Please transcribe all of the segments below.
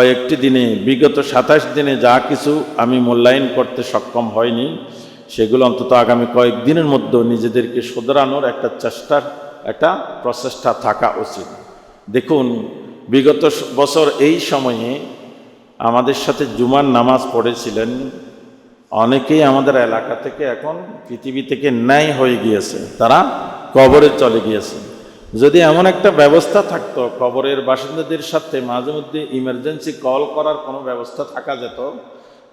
কয়েকটি দিনে, বিগত সাতাশ দিনে যা কিছু আমি মূল্যায়ন করতে সক্ষম হয়নি, সেগুলো অন্তত আগামী কয়েকদিনের মধ্যে নিজেদেরকে শোধরানোর একটা চেষ্টার, একটা প্রচেষ্টা থাকা উচিত। দেখুন, বিগত বছর এই সময়ে আমাদের সাথে জুমার নামাজ পড়েছিলেন। অনেকেই আমাদের এলাকা থেকে এখন পৃথিবী থেকে ন্যায় হয়ে গিয়েছে। তারা কবরে চলে গিয়েছে। যদি এমন একটা ব্যবস্থা থাকতো কবরের বাসিন্দাদের সাথে মাঝে মধ্যে ইমার্জেন্সি কল করার কোনো ব্যবস্থা থাকা যেত,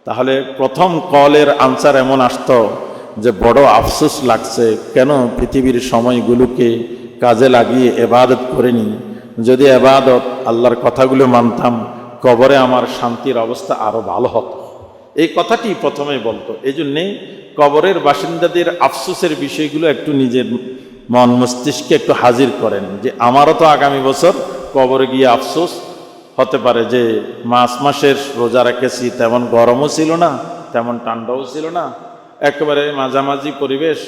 তাহলে প্রথম কলের আনসার এমন আসতো যে, বড় আফসোস লাগছে, কেন পৃথিবীর সময়গুলোকে কাজে লাগিয়ে এবাদত করিনি? যদি এবাদত, আল্লাহর কথাগুলো মানতাম, কবরে আমার শান্তির অবস্থা আরও ভালো হতো। এই কথাটি প্রথমে বলতো। এই জন্যে কবরের বাসিন্দাদের আফসোসের বিষয়গুলো একটু নিজের মন মস্তিষ্কে একটু হাজির করেন যে আমারও তো আগামী বছর কবরে গিয়ে আফসোস হতে পারে যে মাস মাসের রোজা রেখেছি, তেমন গরমও ছিল না, তেমন ঠান্ডাও ছিল না। একেবারে মাঝামাঝি পরিবেশ,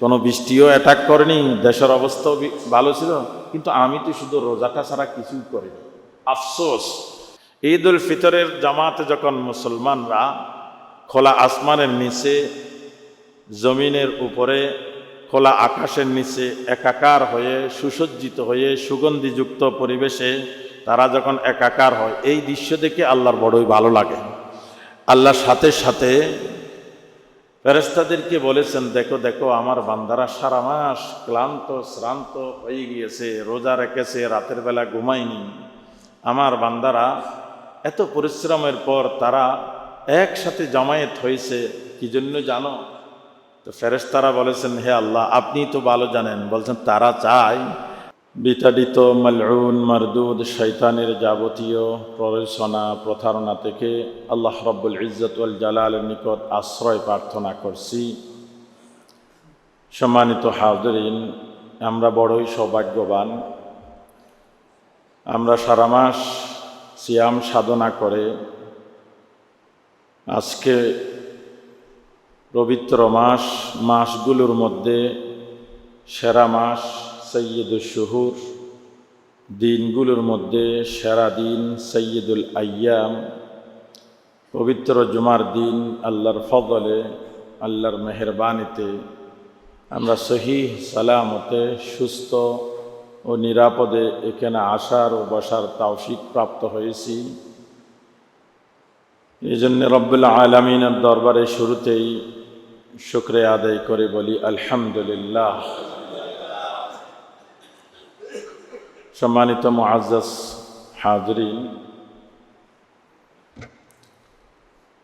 কোনো বৃষ্টিও অ্যাটাক করেনি, দেশের অবস্থাও ভালো ছিল, কিন্তু আমি তো শুধু রোজাটা ছাড়া কিছুই করিনি। আফসোস। ঈদ উল ফিতরের জামাতে যখন মুসলমানরা খোলা আসমানের নিচে, জমিনের উপরে খোলা আকাশের নিচে, একাকার হয়ে, সুসজ্জিত হয়ে, সুগন্ধিযুক্ত পরিবেশে তারা যখন একাকার হয়, এই দৃশ্য দেখে আল্লাহর বড়ই ভালো লাগে। আল্লাহর সাথে সাথে ফেরেস্তাদেরকে বলেছেন, দেখো দেখো, আমার বান্দারা সারা মাস ক্লান্ত, শ্রান্ত হয়ে গিয়েছে, রোজা রেখেছে, রাতের বেলা ঘুমায়নি। আমার বান্দারা এত পরিশ্রমের পর তারা একসাথে জমায়েত হয়েছে, কি জন্য জানো? তো ফেরেশতারা বলেছেন, হে আল্লাহ, আপনি তো ভালো জানেন। বলছেন, তারা চায় বিতাড়িত মালউন, মারদুদ শৈতানের যাবতীয় প্ররোচনা, প্রতারণা থেকে আল্লাহ রব্বুল ইজ্জতুল জালালের নিকট আশ্রয় প্রার্থনা করছি। সম্মানিত হাজরিন, আমরা বড়ই সৌভাগ্যবান। আমরা সারা মাস সিয়াম সাধনা করে আজকে পবিত্র মাস, মাসগুলোর মধ্যে সেরা মাস সৈয়দুল শহুর। দিনগুলোর মধ্যে সেরা দিন সৈয়দুল আয়াম। পবিত্র জুমার দিন আল্লাহর ফদলে আল্লাহর মেহরবানিতে। আমরা সহি সালামতে সুস্থ ও নিরাপদে এখানে আসার ও বসার তাওফিক প্রাপ্ত হয়েছি। এই জন্য রব্বুল্লা আলমিনের দরবারে শুরুতেই শুক্রে আদায় করে বলি, আলহামদুলিল্লাহ। সম্মানিত মুআজ্জাজ হাজরিন,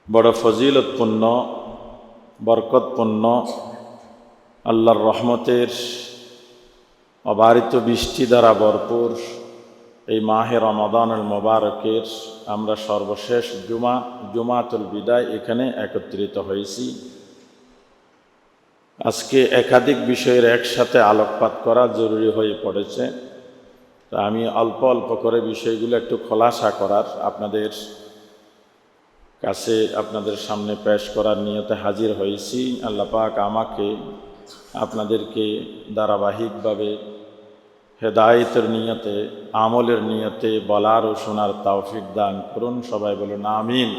বড় ফজিলতপূর্ণ, বরকতপূর্ণ, আল্লাহর রহমতের অবারিত বৃষ্টি দ্বারা ভরপুর এই মাহে রমাদানুল মোবারকের আমরা সর্বশেষ জুমা, জুমাতুল বিদায় এখানে একত্রিত হয়েছি। আজকে একাধিক বিষয়ের একসাথে আলোকপাত করা জরুরি হয়ে পড়েছে। তা আমি অল্প অল্প করে বিষয়গুলো একটু খোলাসা করার আপনাদের কাছে আপনাদের সামনে পেশ করার নিয়তে হাজির হয়েছি। আল্লাহ পাক আমাকে আপনাদেরকে ধারাবাহিকভাবে হেদায়েতের নিয়তে, আমলের নিয়তে বলার ও শোনার তাওফিক দান করুন। সবাই বলুন, আমিন।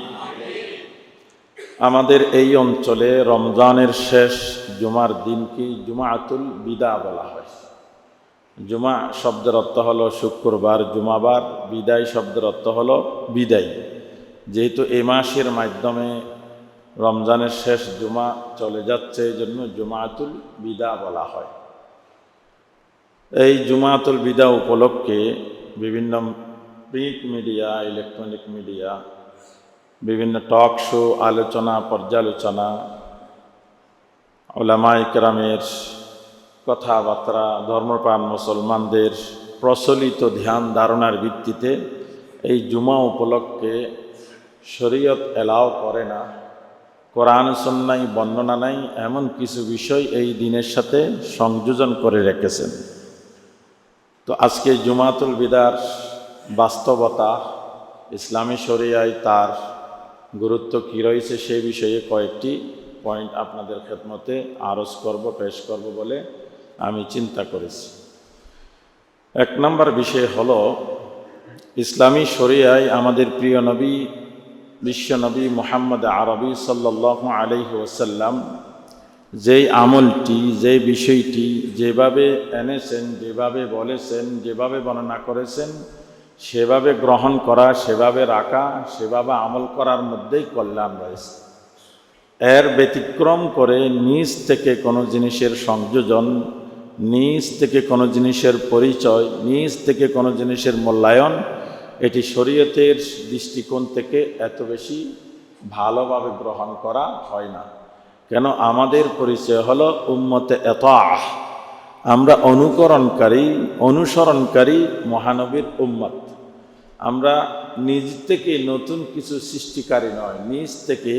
আমাদের এই অঞ্চলে রমজানের শেষ জুমার দিনকে জুমাতুল বিদা বলা হয়। জুমা শব্দের অর্থ হলো শুক্রবার, জুমাবার, বিদায় শব্দের অর্থ হলো বিদায়। যেহেতু এ মাসের মাধ্যমে রমজানের শেষ জুমা চলে যাচ্ছে এই জন্য জুমাতুল বিদা বলা হয়। এই জুমাতুল বিদা উপলক্ষে বিভিন্ন প্রিন্ট মিডিয়া, ইলেকট্রনিক মিডিয়া বিভিন্ন টক শো, আলোচনা, পর্যালোচনা ওলামা ইকরামের কথাবার্তা, ধর্মপ্রাণ মুসলমানদের প্রচলিত ধ্যান ধারণার ভিত্তিতে এই জুমা উপলক্ষে শরীয়ত এলাও করে না। কোরআন সন্ন্যাই বর্ণনা নাই, এমন কিছু বিষয় এই দিনের সাথে সংযোজন করে রেখেছেন। তো আজকে জুমাতুল বিদার বাস্তবতা ইসলামী শরিয়ায় তার গুরুত্ব কী রয়েছে সে বিষয়ে কয়েকটি পয়েন্ট আপনাদের খেদমতে আরজ করব, পেশ করব বলে আমি চিন্তা করেছি। এক নম্বর বিষয় হল, ইসলামী শরিয়ায় আমাদের প্রিয় নবী বিশ্বনবী মোহাম্মদ আরবি সাল্লাহ আলহি ওসাল্লাম যেই আমলটি যে বিষয়টি যেভাবে এনেছেন, যেভাবে বলেছেন, যেভাবে বর্ণনা করেছেন সেভাবে গ্রহণ করা, সেভাবে রাখা, সেভাবে আমল করার মধ্যেই কল্যাণ রয়েছে। এর ব্যতিক্রম করে নিজ থেকে কোনো জিনিসের সংযোজন, নিজ থেকে কোনো জিনিসের পরিচয়, নিজ থেকে কোনো জিনিসের মূল্যায়ন, এটি শরীয়তের দৃষ্টিকোণ থেকে এত বেশি ভালোভাবে গ্রহণ করা হয় না। কেন? আমাদের পরিচয় হলো উম্মতে এত আমরা অনুকরণকারী, অনুসরণকারী মহানবীর উম্মত। আমরা নিজ থেকে নতুন কিছু সৃষ্টিকারী নয়, নিজ থেকে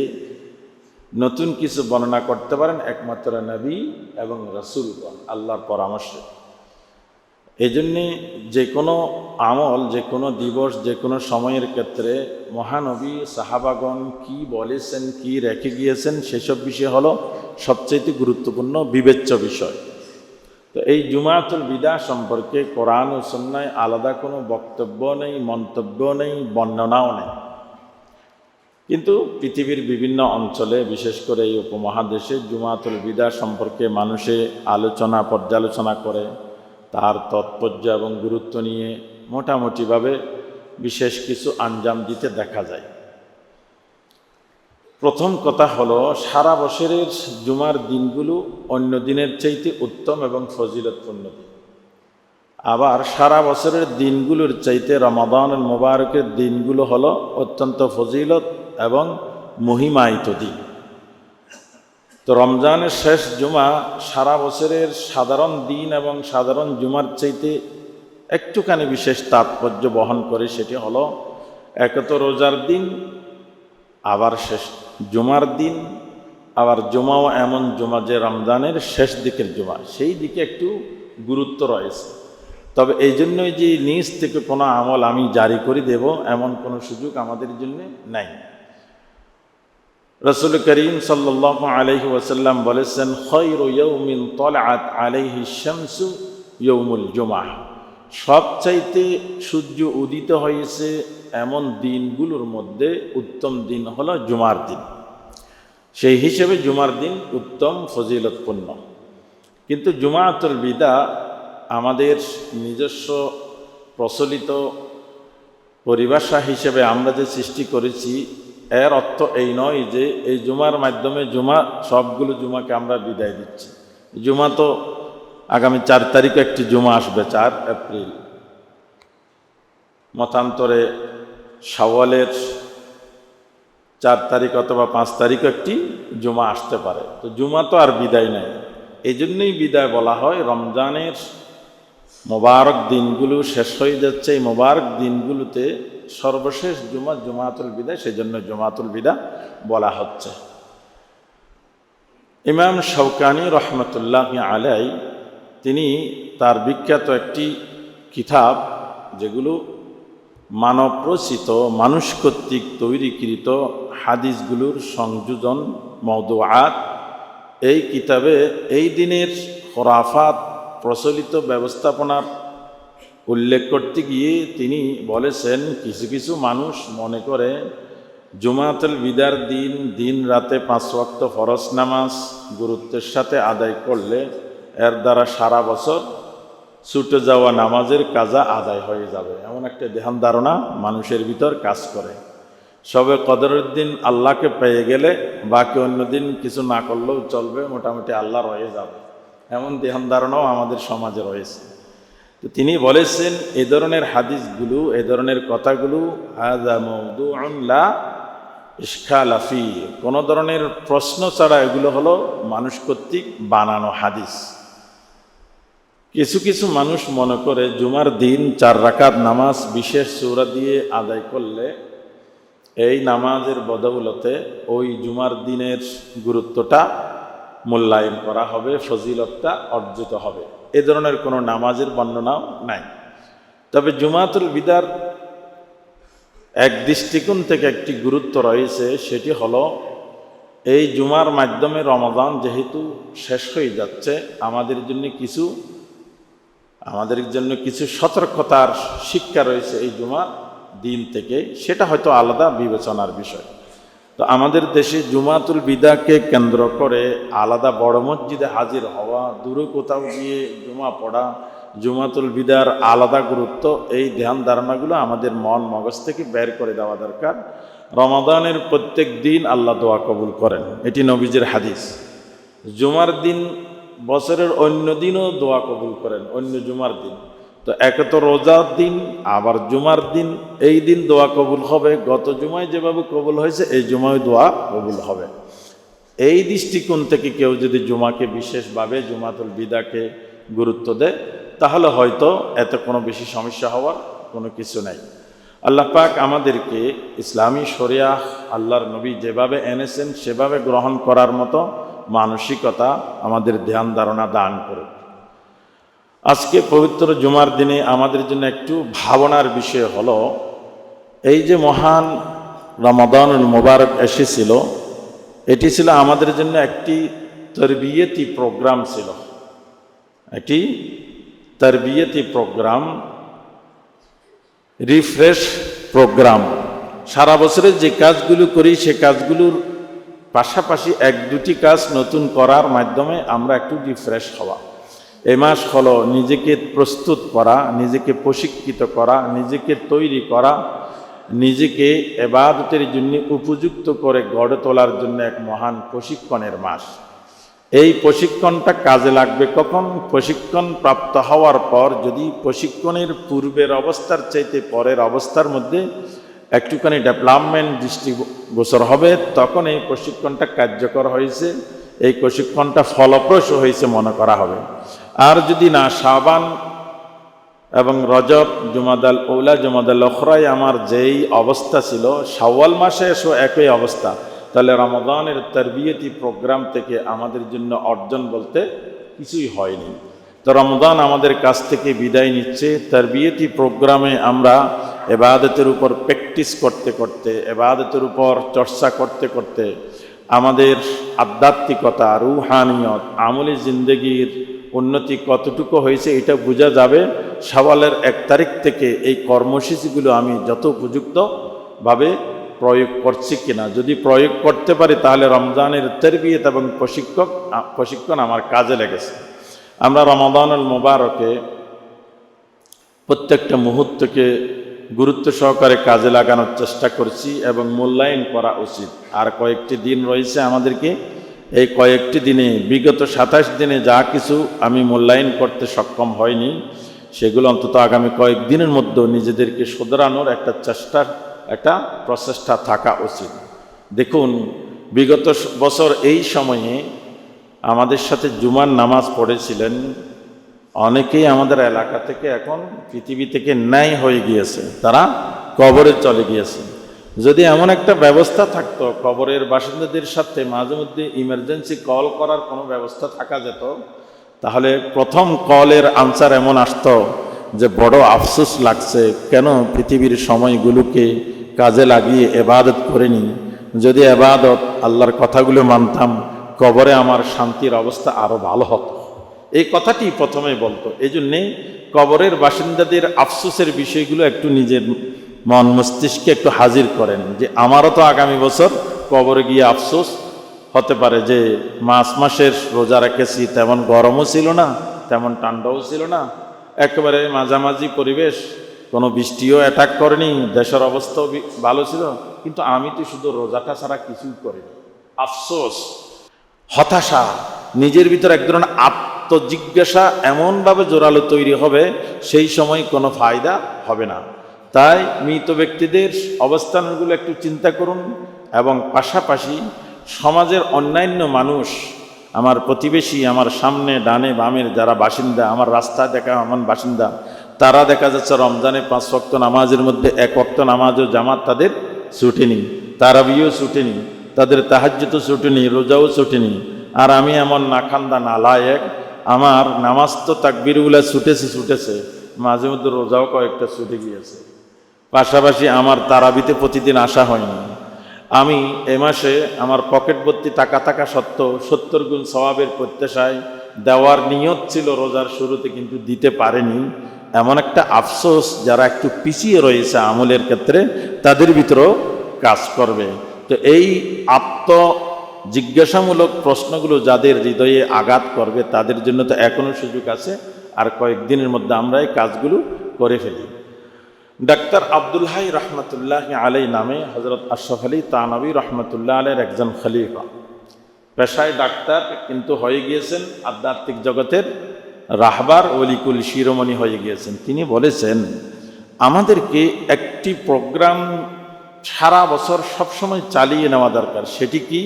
নতুন কিছু বর্ণনা করতে পারেন একমাত্র নবী এবং রসুলগণ, আল্লাহর পরামর্শে। এই জন্যে যে কোনো আমল, যে কোনো দিবস, যে কোনো সময়ের ক্ষেত্রে মহানবী, সাহাবাগণ কি বলেছেন, কি রেখে গিয়েছেন, সেসব বিষয় হলো সবচেয়ে গুরুত্বপূর্ণ বিবেচ্য বিষয়। তো এই জুমাতুল বিদা সম্পর্কে কোরআন ও সন্ন্যায় আলাদা কোনো বক্তব্য নেই, মন্তব্য নেই, বর্ণনাও নেই। কিন্তু পৃথিবীর বিভিন্ন অঞ্চলে, বিশেষ করে এই উপমহাদেশে জুমাতুল বিদা সম্পর্কে মানুষে আলোচনা, পর্যালোচনা করে। তার তাৎপর্য এবং গুরুত্ব নিয়ে মোটামুটিভাবে বিশেষ কিছু আঞ্জাম দিতে দেখা যায়। প্রথম কথা হলো, সারা বছরের জুমার দিনগুলো অন্য দিনের চাইতে উত্তম এবং ফজিলতপূর্ণ দিন। আবার সারা বছরের দিনগুলোর চাইতে রমাদান মোবারকের দিনগুলো হলো অত্যন্ত ফজিলত এবং মহিমায়িত দিন। তো রমজানের শেষ জুমা সারা বছরের সাধারণ দিন এবং সাধারণ জুমার চাইতে একটুখানি বিশেষ তাৎপর্য বহন করে সেটি হলো, একত রোজার দিন, আবার শেষ জুমার দিন, আবার জুমাও এমন জুমা যে রমজানের শেষ দিকের জুমা, সেই দিকে একটু গুরুত্ব রয়েছে। তবে এই জন্যই যে নিজ থেকে কোনো আমল আমি জারি করে দেব, এমন কোনো সুযোগ আমাদের জন্য নাই। রসুল করিম সাল্লাহ আলহি ওসাল্লাম বলেছেন, খৈর ইয়ৌমিন তলাত আলহি শামসু ইয়ৌমুল জুমা। সবচাইতে সূর্য উদিত হয়েছে এমন দিনগুলোর মধ্যে উত্তম দিন হলো জুমার দিন। সেই হিসেবে জুমার দিন উত্তম ফজিলতপূর্ণ। কিন্তু জুমাতুল বিদা আমাদের নিজস্ব প্রচলিত পরিভাষা হিসেবে আমরা যে সৃষ্টি করেছি, এর অর্থ এই নয় যে এই জুমার মাধ্যমে জুমা সবগুলো জুমাকে আমরা বিদায় দিচ্ছি। জুমা তো আগামী চার তারিখে একটি জুমা আসবে, চার এপ্রিল। মতান্তরে সাওয়ালের চার তারিখ অথবা পাঁচ তারিখ একটি জুমা আসতে পারে। তো জুমা তো আর বিদায় নেই। এই জন্যই বিদায় বলা হয়, রমজানের মোবারক দিনগুলো শেষ হয়ে যাচ্ছে। এই মোবারক দিনগুলোতে সর্বশেষ জুমা জুমাতুল বিদায় সেই জন্য জুমাতুল বিদা বলা হচ্ছে। ইমাম শৌকানি রহমতুল্লাহ আলাই তিনি তার বিখ্যাত একটি কিতাব যেগুলো মানব রচিত মানুষ কর্তৃক তৈরিকৃত হাদিসগুলোর সংযোজন মৌদুয়াত এই কিতাবে এই দিনের খরাফাত প্রচলিত ব্যবস্থাপনার উল্লেখ করতে গিয়ে তিনি বলেছেন, কিছু কিছু মানুষ মনে করে, জুমাতুল বিদার দিন দিন রাতে পাঁচ ওয়াক্ত ফরজ নামাজ গুরুত্বের সাথে আদায় করলে এর দ্বারা সারা বছর ছুটে যাওয়া নামাজের কাজা আদায় হয়ে যাবে। এমন একটা ধ্যান ধারণা মানুষের ভিতর কাজ করে। সবে কদরের দিন আল্লাহকে পেয়ে গেলে বাকি অন্য দিন কিছু না করলেও চলবে, মোটামুটি আল্লাহ রয়ে যাবে। এমন ধ্যান ধারণাও আমাদের সমাজে রয়েছে। তো তিনি বলেছেন, এ ধরনের হাদিসগুলো, এ ধরনের কথাগুলো কোনো ধরনের প্রশ্ন ছাড়া এগুলো হলো মানুষ কর্তৃক বানানো হাদিস। কিছু কিছু মানুষ মনে করে জুমার দিন চার রাকাত নামাজ বিশেষ চৌরা দিয়ে আদায় করলে এই নামাজের বদৌলতে ওই জুমার দিনের গুরুত্বটা মূল্যায়ন করা হবে, ফজিলতটা অর্জিত হবে। এ ধরনের কোনো নামাজের বর্ণনাও নাই। তবে জুমাতুল বিদার এক দৃষ্টিকোণ থেকে একটি গুরুত্ব রয়েছে, সেটি হলো এই জুমার মাধ্যমে রমাদান যেহেতু শেষ হয়ে যাচ্ছে, আমাদের জন্য কিছু আমাদের জন্য কিছু সতর্কতার শিক্ষা রয়েছে এই জুমার দিন থেকে। সেটা হয়তো আলাদা বিবেচনার বিষয়। তো আমাদের দেশে জুমাতুল বিদাকে কেন্দ্র করে আলাদা বড় মসজিদে হাজির হওয়া, দূরে কোথাও গিয়ে জুমা পড়া, জুমাতুল বিদার আলাদা গুরুত্ব, এই ধ্যান ধারণাগুলো আমাদের মন মগজ থেকে বের করে দেওয়া দরকার। রমাদানের প্রত্যেক দিন আল্লাহ দোয়া কবুল করেন। এটি নবীজের হাদিস। জুমার দিন বছরের অন্য দিনও দোয়া কবুল করেন, অন্য জুমার দিন। তো একে তো রোজার দিন, আবার জুমার দিন, এই দিন দোয়া কবুল হবে। গত জুমায় যেভাবে কবুল হয়েছে, এই জুমায় দোয়া কবুল হবে। এই দৃষ্টিকোণ থেকে কেউ যদি জুমাকে বিশেষভাবে, জুমাতুল বিদাকে গুরুত্ব দেয়, তাহলে হয়তো এতে কোনো বেশি সমস্যা হওয়ার কোনো কিছু নাই। আল্লাহ পাক আমাদেরকে ইসলামী শরিয়া আল্লাহর নবী যেভাবে এনেছেন, সেভাবে গ্রহণ করার মতো মানসিকতা আমাদের ধ্যান ধারণা দান করুক। আজকে পবিত্র জুমার দিনে আমাদের জন্য একটু ভাবনার বিষয় হলো, এই যে মহান রমাদানুল মোবারক এসেছিল, এটি ছিল আমাদের জন্য একটি তরবিয়তি প্রোগ্রাম ছিল। একটি তরবিয়তি প্রোগ্রাম, রিফ্রেশ প্রোগ্রাম। সারা বছরের যে কাজগুলো করি, সে কাজগুলোর পাশাপাশি এক দুটি কাজ নতুন করার মাধ্যমে আমরা একটু রিফ্রেশ হওয়া। এ মাস হলো নিজেকে প্রস্তুত করা, নিজেকে প্রশিক্ষিত করা, নিজেকে তৈরি করা, নিজেকে এবাদতের জন্য উপযুক্ত করে গড়ে তোলার জন্য এক মহান প্রশিক্ষণের মাস। এই প্রশিক্ষণটা কাজে লাগবে কখন? প্রশিক্ষণ প্রাপ্ত হওয়ার পর যদি প্রশিক্ষণের পূর্বের অবস্থার চাইতে পরের অবস্থার মধ্যে একটুখানি ডেভেলপমেন্ট দৃষ্টিগোচর হবে, তখন এই প্রশিক্ষণটা কার্যকর হয়েছে। এই প্রশিক্ষণটা ফলপ্রসূ হয়েছে মনে করা হবে। আর যদি না সাবান এবং রজব জুমাদাল ওলা জুমাদাল লখরাই আমার যেই অবস্থা ছিল, শাওয়াল মাসে এসো একই অবস্থা। তাহলে রমদানের তরবিয়তি প্রোগ্রাম থেকে আমাদের জন্য অর্জন বলতে কিছুই হয়নি। তো রমদান আমাদের কাছ থেকে বিদায় নিচ্ছে। তরবিয়তি প্রোগ্রামে আমরা এবাদতের উপর প্র্যাকটিস করতে করতে, এবাদতের উপর চর্চা করতে করতে আমাদের আধ্যাত্মিকতা, রুহানিয়ত, আমলি জিন্দগির উন্নতি কতটুকু হয়েছে এটা বোঝা যাবে। সওয়ালের এক তারিখ থেকে এই কর্মসূচিগুলো আমি যত উপযুক্তভাবে প্রয়োগ করছি কিনা, যদি প্রয়োগ করতে পারি তাহলে রমজানের তরবিয়ত এবং প্রশিক্ষক প্রশিক্ষণ আমার কাজে লেগেছে। আমরা রমাদানুল মোবারকে প্রত্যেকটা মুহূর্তকে গুরুত্ব সহকারে কাজে লাগানোর চেষ্টা করছি এবং মূল্যায়ন করা উচিত। আর কয়েকটি দিন রয়েছে আমাদেরকে। এই কয়েকটি দিনে, বিগত সাতাশ দিনে যা কিছু আমি মূল্যায়ন করতে সক্ষম হয়নি, সেগুলো অন্তত আগামী কয়েক দিনের মধ্যে নিজেদেরকে শোধরানোর একটা চেষ্টার একটা প্রচেষ্টা থাকা উচিত। দেখুন, বিগত বছর এই সময়ে আমাদের সাথে জুমার নামাজ পড়েছিলেন। অনেকেই আমাদের এলাকা থেকে এখন পৃথিবী থেকে ন্যায় হয়ে গিয়েছে। তারা কবরে চলে গিয়েছে। যদি এমন একটা ব্যবস্থা থাকতো, কবরের বাসিন্দাদের সাথে মাঝে মধ্যে ইমার্জেন্সি কল করার কোনো ব্যবস্থা থাকা যেত, তাহলে প্রথম কলের আনসার এমন আসতো যে, বড় আফসোস লাগছে, কেন পৃথিবীর সময়গুলোকে কাজে লাগিয়ে এবাদত করিনি? যদি এবাদত আল্লাহর কথাগুলো মানতাম কবরে আমার শান্তির অবস্থা আরও ভালো হতো। এই কথাটি প্রথমে বলতো। এই জন্যে কবরের বাসিন্দাদের আফসোসের বিষয়গুলো একটু নিজের মন মস্তিষ্কে একটু হাজির করেন যে, আমারও তো আগামী বছর কবরে গিয়ে আফসোস হতে পারে যে, মাস মাসের রোজা রেখেছি, তেমন গরমও ছিল না, তেমন ঠান্ডাও ছিল না। একেবারে মাঝামাঝি পরিবেশ, কোনো বৃষ্টিও অ্যাটাক করেনি, দেশের অবস্থাও ভালো ছিল। কিন্তু আমি তো শুধু রোজাটা ছাড়া কিছুই করিনি। আফসোস হতাশা, নিজের ভিতর এক ধরনের আত্মজিজ্ঞাসা এমনভাবে জোরালো তৈরি হবে, সেই সময় কোনো ফায়দা হবে না। তাই মৃত ব্যক্তিদের অবস্থানগুলো একটু চিন্তা করুন এবং পাশাপাশি সমাজের অন্যান্য মানুষ, আমার প্রতিবেশী, আমার সামনে, ডানে, বামের যারা বাসিন্দা, আমার রাস্তা দেখা, আমার বাসিন্দা, তারা দেখা যাচ্ছে রমজানে পাঁচ ওয়াক্ত নামাজের মধ্যে এক ওয়াক্ত নামাজ ও জামাত তাদের ছুটেনি তারাবিও ছুটেনি তাদের তাহাজ্যত ছুটেনি, রোজাও ছুটেনি। আর আমি এমন নাখান্দা নালায়েক, আমার নামাজ তো তাকবিরগুলা ছুটেছে ছুটেছে। মাঝে মধ্যে রোজাও কয়েকটা ছুটে গিয়েছে। পাশাপাশি আমার তারাবিতে প্রতিদিন আসা হয়নি। আমি এ মাসে আমার পকেট ভর্তি টাকা থাকা সত্ত্বেও সত্তর গুণ স্বভাবের প্রত্যাশায় দেওয়ার নিয়ত ছিল রোজার শুরুতে, কিন্তু দিতে পারেনি। এমন একটা আফসোস যারা একটু পিছিয়ে রয়েছে আমলের ক্ষেত্রে, তাদের ভিতরেও কাজ করবে। তো এই আত্ম জিজ্ঞাসামূলক প্রশ্নগুলো যাদের হৃদয়ে আঘাত করবে, তাদের জন্য তো এখনও সুযোগ আছে। আর কয়েকদিনের মধ্যে আমরা এই কাজগুলো করে ফেলি। ডাক্তার আব্দুল হাই রহমতুল্লাহ আলাই নামে হজরত আশরফ আলী তানবী রহমতুল্লাহ আলের একজন খলিফা। পেশায় ডাক্তার, কিন্তু হয়ে গিয়েছেন আধ্যাত্মিক জগতের রাহবার অলিকুল শিরোমণি হয়ে গিয়েছেন। তিনি বলেছেন, আমাদেরকে একটি প্রোগ্রাম সারা বছর সবসময় চালিয়ে নেওয়া দরকার। সেটি কি?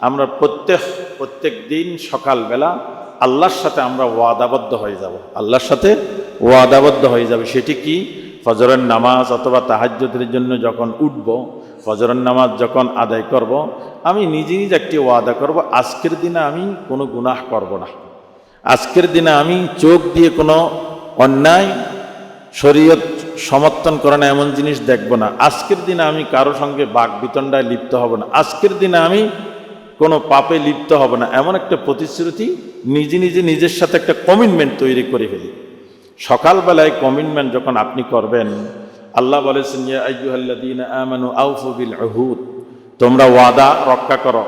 আমরা প্রত্যেক প্রত্যেক দিন সকালবেলা আল্লাহর সাথে আমরা ওয়াদাবদ্ধ হয়ে যাব। আল্লাহর সাথে ওয়াদাবদ্ধ হয়ে যাবে। সেটি কি? ফজরের নামাজ অথবা তাহাজ্যদের জন্য যখন উঠব, ফজরের নামাজ যখন আদায় করব, আমি নিজে নিজে একটি ওয়াদা করব, আজকের দিনে আমি কোনো গুনাহ করব না। আজকের দিনে আমি চোখ দিয়ে কোনো অন্যায়, শরীয়ত সমর্থন করে না, এমন জিনিস দেখব না। আজকের দিনে আমি কারও সঙ্গে বাঘ বিতণ্ডায় লিপ্ত হব না। আজকের দিনে আমি কোনো পাপে লিপ্ত হব না। এমন একটা প্রতিশ্রুতি নিজে নিজে নিজের সাথে একটা কমিটমেন্ট তৈরি করে ফেলি। সকালবেলায় কমিটমেন্ট যখন আপনি করবেন, আল্লাহ বলেছেন আমানু আউফু বিল উহুদ। তোমরা ওয়াদা রক্ষা করো।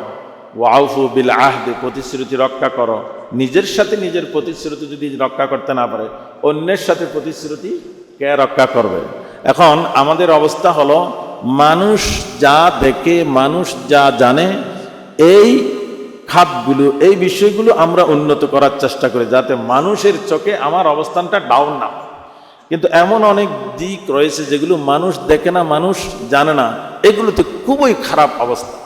ওয়াউফু বিল আহদে, প্রতিশ্রুতি রক্ষা করো। নিজের সাথে নিজের প্রতিশ্রুতি যদি রক্ষা করতে না পারে, অন্যের সাথে প্রতিশ্রুতি কে রক্ষা করবে? এখন আমাদের অবস্থা হলো, মানুষ যা দেখে, মানুষ যা জানে, এই খাতগুলো, এই বিষয়গুলো আমরা উন্নত করার চেষ্টা করি যাতে মানুষের চোখে আমার অবস্থানটা ডাউন না। কিন্তু এমন অনেক দিক রয়েছে যেগুলো মানুষ দেখে না, মানুষ জানে না। এগুলোতে খুবই খারাপ অবস্থা।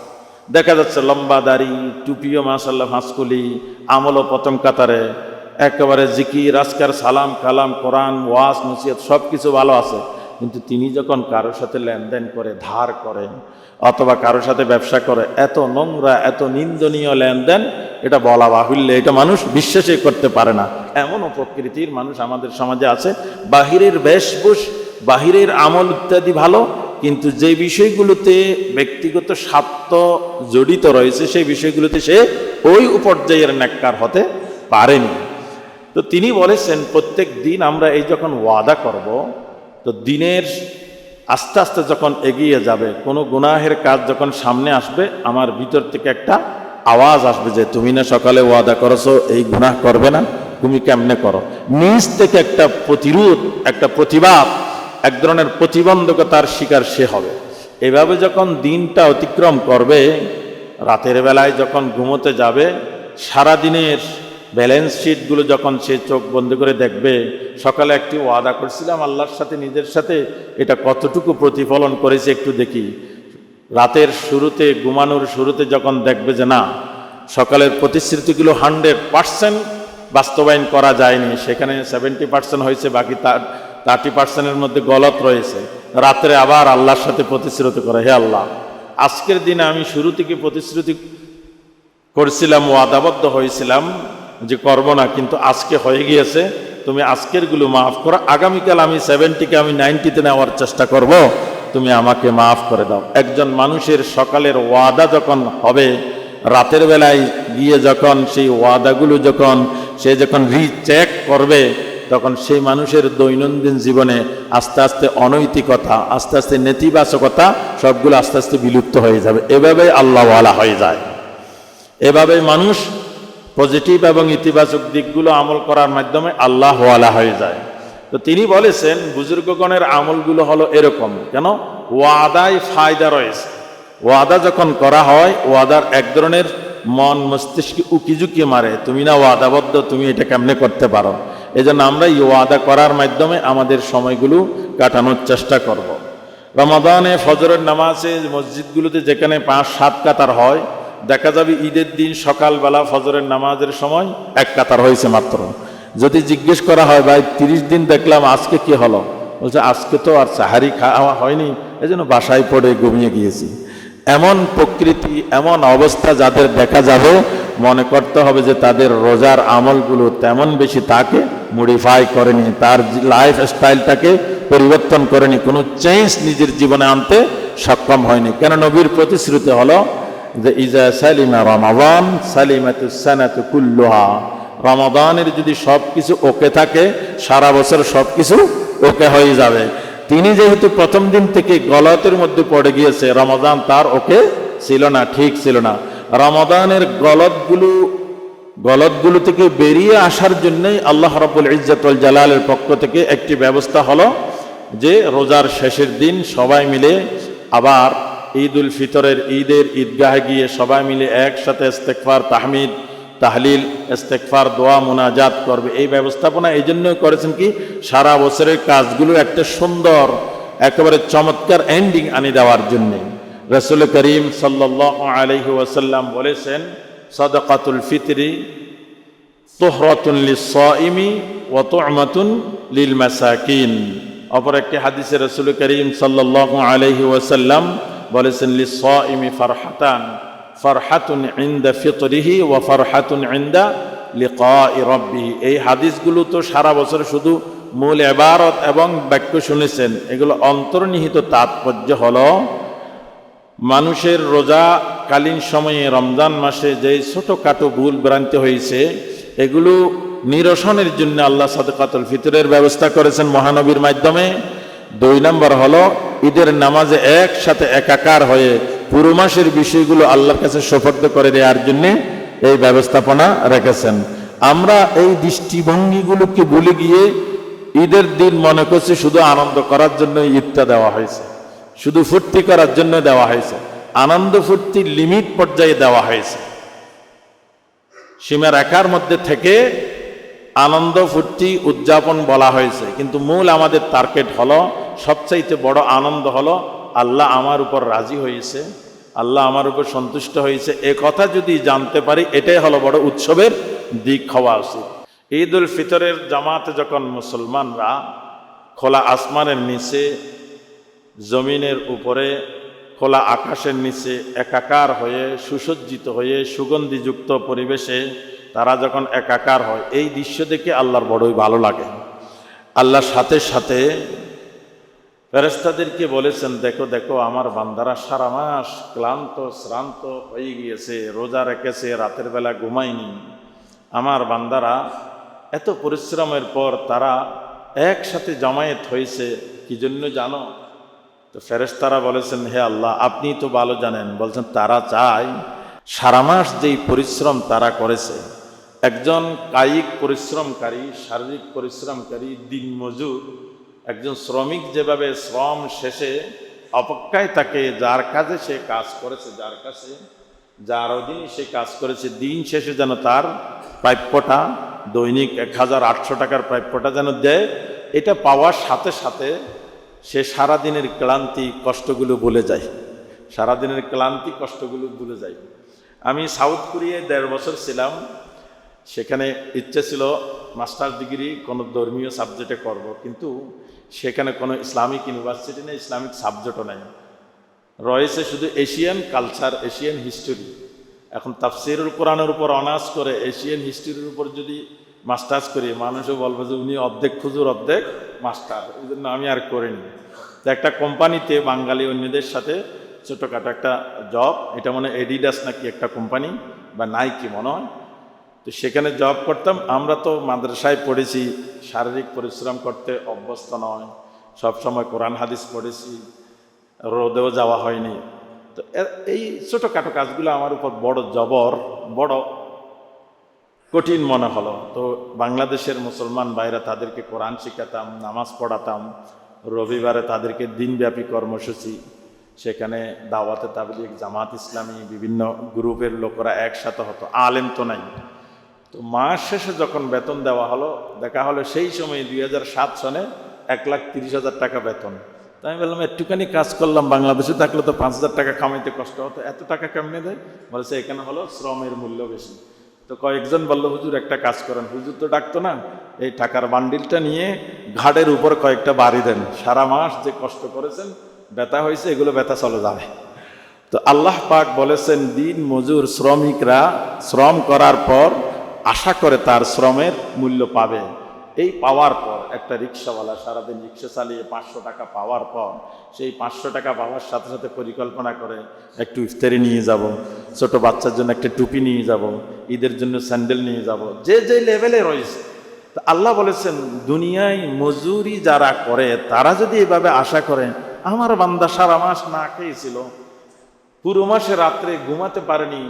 দেখা যাচ্ছে লম্বা দাড়ি, টুপিও মাসাল্লাহ হাঁসকলি আমল ও কাতারে। একেবারে জিকি রাজকার সালাম, কালাম, কোরআন ওয়াস নসিহত সব কিছু ভালো আছে। কিন্তু তিনি যখন কারোর সাথে লেনদেন করে, ধার করেন, অথবা কারোর সাথে ব্যবসা করে, এত নোংরা, এত নিন্দনীয় লেনদেন, এটা বলা বাহুল্য, এটা মানুষ বিশ্বাসই করতে পারে না। এমনও প্রকৃতির মানুষ আমাদের সমাজে আছে, বাহিরের বেশভূষ, বাহিরের আমল ইত্যাদি ভালো, কিন্তু যে বিষয়গুলোতে ব্যক্তিগত স্বার্থ জড়িত রয়েছে, সেই বিষয়গুলোতে সে ওই উপর্যায়ের ন্যাক্কার হতে পারেনি। তো তিনি বলেছেন, প্রত্যেক দিন আমরা এই যখন ওয়াদা করব, তো দিনের আস্তে আস্তে যখন এগিয়ে যাবে, কোনো গুনাহের কাজ যখন সামনে আসবে, আমার ভিতর থেকে একটা আওয়াজ আসবে যে, তুমি না সকালে ওয়াদা করেছ, এই গুনাহ করবে না, তুমি কেমনে করো? নিজ থেকে একটা প্রতিরোধ, একটা প্রতিবাদ, এক ধরনের প্রতিবন্ধকতার শিকার সে হবে। এভাবে যখন দিনটা অতিক্রম করবে, রাতের বেলায় যখন ঘুমোতে যাবে সারা দিনের ব্যালেন্স শিটগুলো যখন সে চোখ বন্ধ করে দেখবে, সকালে একটি ওয়াদা করছিলাম, আল্লাহর সাথে, নিজের সাথে এটা কতটুকু প্রতিফলন করেছে একটু দেখি। রাতের শুরুতে, ঘুমানোর শুরুতে যখন দেখবে যে না, সকালের প্রতিশ্রুতিগুলো হান্ড্রেড পার্সেন্ট বাস্তবায়ন করা যায়নি, সেখানে সেভেন্টি পার্সেন্ট হয়েছে, বাকি তার থার্টি পার্সেন্টের মধ্যে গলত রয়েছে। রাত্রে আবার আল্লাহর সাথে প্রতিশ্রুতি করে, হে আল্লাহ, আজকের দিনে আমি শুরু থেকে প্রতিশ্রুতি করছিলাম, ওয়াদাবদ্ধ হয়েছিলাম যে করব না, কিন্তু আজকে হয়ে গিয়েছে। তুমি আজকেরগুলো মাফ করো। আগামীকাল আমি সেভেন্টিকে আমি নাইনটিতে নেওয়ার চেষ্টা করব। তুমি আমাকে মাফ করে দাও। একজন মানুষের সকালের ওয়াদা যখন হবে, রাতের বেলায় গিয়ে যখন সেই ওয়াদাগুলো যখন, সে যখন রিচেক করবে, তখন সেই মানুষের দৈনন্দিন জীবনে আস্তে আস্তে অনৈতিকতা, আস্তে আস্তে নেতিবাচকতা সবগুলো আস্তে আস্তে বিলুপ্ত হয়ে যাবে। এভাবে আল্লাহওয়ালা হয়ে যায়। এভাবে মানুষ পজিটিভ এবং ইতিবাচক দিকগুলো আমল করার মাধ্যমে আল্লাহওয়ালা হয়ে যায়। তো তিনি বলেছেন, বুজুর্গগণের আমলগুলো হলো এরকম, কেন? ওয়াদায় ফায়দা রয়েছে। ওয়াদা যখন করা হয়, ওয়াদার এক ধরনের মন মস্তিষ্কে উকিঝুঁকি মারে, তুমি না ওয়াদাবদ্ধ, তুমি এটা কেমনে করতে পারো? এই জন্য আমরা এই ওয়াদা করার মাধ্যমে আমাদের সময়গুলো কাটানোর চেষ্টা করব। রমাদানে ফজরের নামাজে মসজিদগুলোতে যেখানে পাঁচ সাত কাতার হয় দেখা যাবে ঈদের দিন সকালবেলা ফজরের নামাজের সময় এক কাতার হয়েছে মাত্র। যদি জিজ্ঞেস করা হয়, ভাই, তিরিশ দিন দেখলাম, আজকে কি হলো? বলছে, আজকে তো আর সাহারি খাওয়া হয়নি এই জন্য বাসায় পড়ে ঘুমিয়ে গিয়েছি। এমন প্রকৃতি, এমন অবস্থা যাদের দেখা যাবে, মনে করতে হবে যে তাদের রোজার আমলগুলো তেমন বেশি তাকে মডিফাই করেনি, তার লাইফ স্টাইলটাকে পরিবর্তন করেনি, কোনো চেঞ্জ নিজের জীবনে আনতে সক্ষম হয়নি। কেন নবীর প্রতিশ্রুতি হলো যে ইজা সালিমা রমাবান সালিমাতু কুল্লুহা। রমাদানের যদি সব কিছু ওকে থাকে, সারা বছর সব কিছু ওকে হয়ে যাবে। তিনি যেহেতু প্রথম দিন থেকে গলতের মধ্যে পড়ে গিয়েছে, রমাদান তার ওকে ছিল না, ঠিক ছিল না। রমাদানের গলতগুলো গলতগুলো থেকে বেরিয়ে আসার জন্যই আল্লাহ রবুল ইজ্জতুল জালালের পক্ষ থেকে একটি ব্যবস্থা হলো যে রোজার শেষের দিন সবাই মিলে আবার ঈদ উল ফিতরের ঈদের ঈদগাহে গিয়ে সবাই মিলে একসাথে ইস্তেকফার তাহমিদ, তাহলিল ইস্তেকফার দোয়া, মোনাজাত করবে। এই ব্যবস্থাপনা এই জন্যই করেছেন কি? সারা বছরের কাজগুলো একটা সুন্দর, একেবারে চমৎকার এন্ডিং আনি দেওয়ার জন্যে। রসুল করিম সাল্লাহ আলহি ওয়াসাল্লাম বলেছেন, সদকাতুল ফিতরি তোহরতুন লিসাইমি ও তোমাতুন লিল মাসাকিন অপর একটি হাদিসে রসুল করিম সাল্লাহ আলহি ওয়াসাল্লাম বলেছেন লিসাইমি ফারহাতান, ফারহাতুন ইন্দা ফিতরিহি ও ফারহাতুন ইন্দা লিকাই রব্বিহি। এই হাদিসগুলো তো সারা বছর শুধু মূল এবারত এবং বাক্য শুনেছেন। এগুলো অন্তর্নিহিত তাৎপর্য হলো, মানুষের রোজাকালীন সময়ে রমজান মাসে যে ছোটোখাটো ভুল ভ্রান্তি হয়েছে, এগুলো নিরসনের জন্য আল্লাহ সাদকাতুল ফিতরের ব্যবস্থা করেছেন মহানবীর মাধ্যমে। দুই নম্বর হলো ঈদের নামাজে একসাথে একাকার হয়ে পুরো মাসের বিষয়গুলো আল্লাহর কাছে সোপর্দ করে দেওয়ার জন্যে এই ব্যবস্থাপনা রেখেছেন। আমরা এই দৃষ্টিভঙ্গিগুলোকে ভুলে গিয়ে ঈদের দিন মনে করছি শুধু আনন্দ করার জন্য ঈদটা দেওয়া হয়েছে। শুধু ফুর্তি করার জন্য দেওয়া হয়েছে। আনন্দ ফুর্তি লিমিট পর্যায়ে দেওয়া হয়েছে। সীমা রেখার মধ্যে থেকে আনন্দ ফুর্তি উদযাপন বলা হয়েছে। কিন্তু মূল আমাদের টার্গেট হলো সবচাইতে বড় আনন্দ হলো, আল্লাহ আমার উপর রাজি হয়েছে, আল্লাহ আমার উপর সন্তুষ্ট হয়েছে। এ কথা যদি জানতে পারি, এটাই হলো বড় উৎসবের দিক হওয়া উচিত। ঈদ উল ফিতরের জামাতে যখন মুসলমানরা খোলা আসমানের নিচে, জমিনের উপরে, খোলা আকাশের নিচে একাকার হয়ে, সুসজ্জিত হয়ে, সুগন্ধিযুক্ত পরিবেশে তারা যখন একাকার হয়, এই দৃশ্য দেখে আল্লাহর বড়ই ভালো লাগে। আল্লাহর সাথে সাথে ফেরেস্তাদেরকে বলেছেন, দেখো দেখো, আমার বান্দারা সারা মাস ক্লান্ত, শ্রান্ত হয়ে গিয়েছে, রোজা রেখেছে, রাতের বেলা ঘুমায়নি। আমার বান্দারা এত পরিশ্রমের পর তারা একসাথে জমায়েত হয়েছে, কি জন্য জানো? তো ফেরেস্তারা বলেছেন, হে আল্লাহ, আপনি তো ভালো জানেন। বলছেন, তারা চায় সারা মাস যেই পরিশ্রম তারা করেছে। একজন কায়িক পরিশ্রমকারী, শারীরিক পরিশ্রমকারী, দিনমজুর একজন শ্রমিক যেভাবে শ্রম শেষে অপেক্ষায় থাকে, যার কাজে সে কাজ করেছে, যার কাছে, যার অধীনে সে কাজ করেছে, দিন শেষে যেন তার প্রাপ্যটা দৈনিক এক হাজার আটশো টাকার প্রাপ্যটা যেন দেয়, এটা পাওয়ার সাথে সাথে সে সারাদিনের ক্লান্তি কষ্টগুলো বলে যায়। সারাদিনের ক্লান্তি কষ্টগুলো ভুলে যায়। আমি সাউথ কোরিয়ায় দেড় বছর ছিলাম, সেখানে ইচ্ছে ছিল মাস্টার ডিগ্রি কোনো ধর্মীয় সাবজেক্টে করব, কিন্তু সেখানে কোনো ইসলামিক ইউনিভার্সিটি নেই, ইসলামিক সাবজেক্টও নেই। রয়েছে শুধু এশিয়ান কালচার, এশিয়ান হিস্টোরি। এখন তাফসিরুল কোরআনের উপর অনার্স করে এশিয়ান হিস্ট্রির উপর যদি মাস্টার্স করি, মানুষও বলবে যে উনি অর্ধেক খুজুর অর্ধেক মাস্টার। এই জন্য আমি আর করিনি। তো একটা কোম্পানিতে বাঙালি অন্যদের সাথে ছোটোখাটো একটা জব, এটা মনে এডিডাস নাকি একটা কোম্পানি, বা নাইকি মনে হয়। তো সেখানে জব করতাম। আমরা তো মাদ্রাসায় পড়েছি। শারীরিক পরিশ্রম করতে অভ্যস্ত নয়। সবসময় কোরআন, হাদিস পড়েছি। রোদেও যাওয়া হয়নি। তো এই ছোটোখাটো কাজগুলো আমার উপর বড় জবর, বড় কঠিন মনে হলো। তো বাংলাদেশের মুসলমান ভাইরা তাদেরকে কোরআন শিখাতাম, নামাজ পড়াতাম। রবিবারে তাদেরকে দিনব্যাপী কর্মসূচি। সেখানে দাওয়াতে তাবলিগ, জামাত ইসলামী, বিভিন্ন গ্রুপের লোকেরা একসাথে হতো। আলেম তো নাই। তো মাস শেষে যখন বেতন দেওয়া হলো, দেখা হলো সেই সময় দুই সাত সনে এক লাখ তিরিশ হাজার টাকা বেতন। তো আমি বললাম, একটুখানি কাজ করলাম, বাংলাদেশে থাকলে তো পাঁচ হাজার টাকা কামাইতে কষ্ট হতো, এত টাকা কেমনে দেয়? বলেছে, এখানে হলো শ্রমের মূল্য বেশি। তো কয়েকজন বলল, হুজুর, একটা কাজ করেন। হুজুর তো ডাকতো না, এই টাকার বান্ডিলটা নিয়ে ঘাটের উপর কয়েকটা বাড়ি দেন। সারা মাস যে কষ্ট করেছেন, ব্যথা হয়েছে, এগুলো ব্যথা চলে যাবে তো আল্লাহ পাক বলেছেন, দিন মজুর শ্রমিকরা শ্রম করার পর আশা করে তার শ্রমের মূল্য পাবে। এই পাওয়ার পর একটা রিক্সাওয়ালা সারাদিন রিক্সা চালিয়ে পাঁচশো টাকা পাওয়ার পর সেই পাঁচশো টাকা পাওয়ার সাথে সাথে পরিকল্পনা করে একটু ইফতারি নিয়ে যাব, ছোট বাচ্চার জন্য একটা টুপি নিয়ে যাব, ঈদের জন্য স্যান্ডেল নিয়ে যাব, যে যে লেভেলে রয়েছে। আল্লাহ বলেছেন, দুনিয়ায় মজুরি যারা করে, তারা যদি এভাবে আশা করে, আমার বান্দা সারা মাস না খেয়েছিল, পুরো মাসে রাত্রে ঘুমাতে পারেনি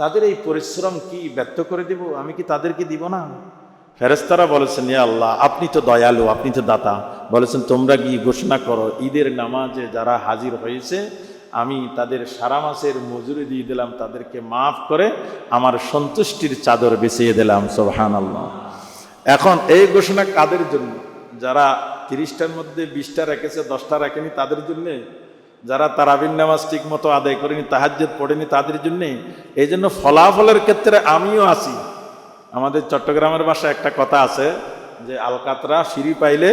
তাদের এই পরিশ্রম কি ব্যর্থ করে দিব? আমি কি তাদেরকে দিব না? ফেরেস্তারা বলেছেন ইয়া আল্লাহ, আপনি তো দয়ালু, আপনি তো দাতা। বলেছেন, তোমরা গিয়ে ঘোষণা করো, ঈদের নামাজে যারা হাজির হয়েছে, আমি তাদের সারা মাসের মজুরি দিয়ে দিলাম, তাদেরকে মাফ করে আমার সন্তুষ্টির চাদর বেছিয়ে দিলাম। সোহান আল্লাহ এখন এই ঘোষণা কাদের জন্য? যারা তিরিশটার মধ্যে বিশটা রেখেছে, দশটা রাখেনি, তাদের জন্যে? যারা তারাবিন নামাজ ঠিক মতো আদায় করেনি, তাহাজ্জুদ পড়েনি তাদের জন্যে, এই জন্য ফলাফলের ক্ষেত্রে আমিও আছি। আমাদের চট্টগ্রামের ভাষায় একটা কথা আছে যে, আলকাতরা সিঁড়ি পাইলে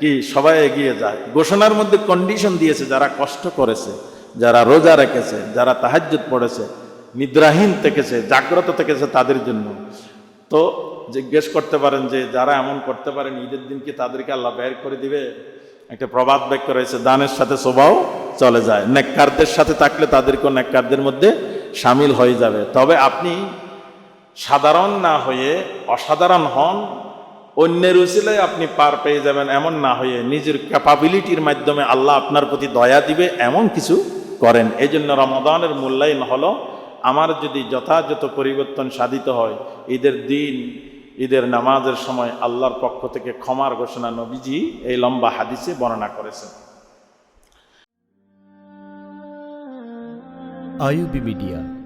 কি সবাই এগিয়ে যায়। ঘোষণার মধ্যে কন্ডিশন দিয়েছে যারা কষ্ট করেছে, যারা রোজা রেখেছে, যারা তাহাজ্জুদ পড়েছে, নিদ্রাহীন থেকেছে, জাগ্রত থেকেছে তাদের জন্য। তো জিজ্ঞেস করতে পারেন যে, যারা এমন করতে পারেন, ঈদের দিন কি তাদেরকে আল্লাহ বের করে দিবে? একটা প্রবাদ বাক্য রয়েছে, দানের সাথে সোবাও চলে যায়। নেককারদের সাথে থাকলে তাদেরকেও নেককারদের মধ্যে সামিল হয়ে যাবে। তবে আপনি সাধারণ না হয়ে অসাধারণ হন, অন্যের উচিলায় আপনি পার পেয়ে যাবেন এমন না হয়ে নিজের ক্যাপাবিলিটির মাধ্যমে আল্লাহ আপনার প্রতি দয়া দিবে এমন কিছু করেন। এই জন্য রমাদানের মূল্যায়ন হলো, আমার যদি যথাযথ পরিবর্তন সাধিত হয়, ঈদের দিন ঈদের নামাজের সময় আল্লাহর পক্ষ থেকে ক্ষমার ঘোষণা নবীজি এই লম্বা হাদিসে বর্ণনা করেছেন। IUB media